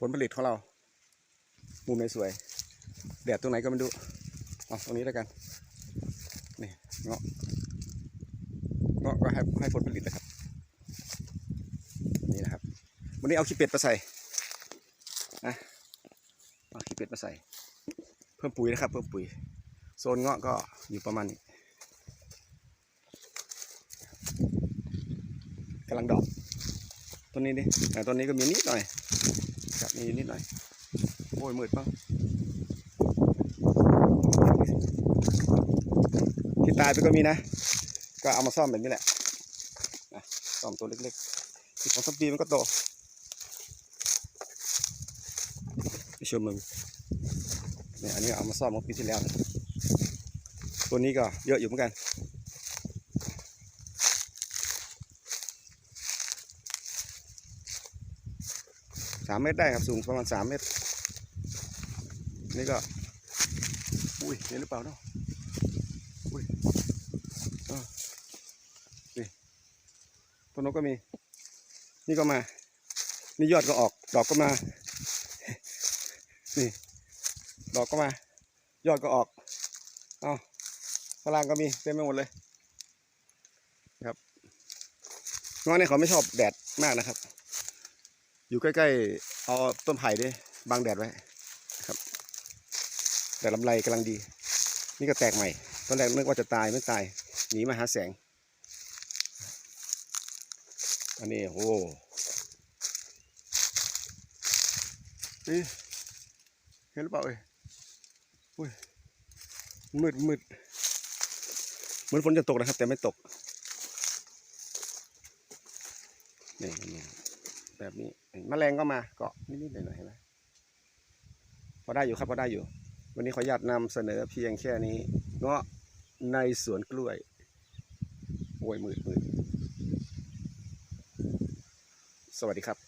ผลผลิตของเรา มุมไหนสวย แดดตรงไหนก็ไม่รู้เอาตรงนี้แล้วกัน นี่เงาะ เงาะก็ให้ให้ผลผลิตนะครับ นี่นะครับ วันนี้เอาขี้เป็ดมาใส่นะเอาขี้เป็ดมาใส่ เพิ่มปุ๋ยนะครับ เพิ่มปุ๋ย โซนเงาะก็อยู่ประมาณนี้กำลังดอก ต้นนี้ดิแต่ต้นนี้ก็มีนิดหน่อย ครับมีนิดหน่อย โอ้ยมืดบ้างที่ตายไปก็มีนะ ก็เอามาซ่อมแบบนี้แหละนะซ่อมตัวเล็กๆอีกสองสามปีมันก็โตไปชมมึงเนี่ยอันนี้เอามาซ่อมเมื่อปีที่แล้วนะตัวนี้ก็เยอะอยู่เหมือนกัน สามเมตรได้ครับสูงประมาณสามเมตร นี่ก็อุ้ยเห็นหรือเปล่าเนาะอุ้ยนี่ต้นนกก็มี นี่ก็มา นี่ยอดก็ออก ดอกก็มา นี่ ดอกก็มา ยอดก็ออก เอาฝรั่งก็มีเต็มไปหมดเลยครับง้อเนี่ยเขาไม่ชอบแดดมากนะครับ อยู่ใกล้ๆ เอาต้นไผ่ดิบังแดดไว้ครับ แต่ลำไรกำลังดี นี่ก็แตกใหม่ ตอนแรกนึกว่าจะตายไม่ตาย หนีมาหาแสง อันนี้โอ้นี่เห็นหรือเปล่าเอ้ยอุ้ยมืดมืดเหมือนฝนจะตกนะครับ แต่ไม่ตกนี่นี่ แบบนี้แมลงก็มาเกาะนิดๆหน่อยๆเห็นไหมพอได้อยู่ครับพอได้อยู่ วันนี้ขออนุญาตนำเสนอเพียงแค่นี้ เงาะในสวนกล้วยโวยมืดมืดสวัสดีครับ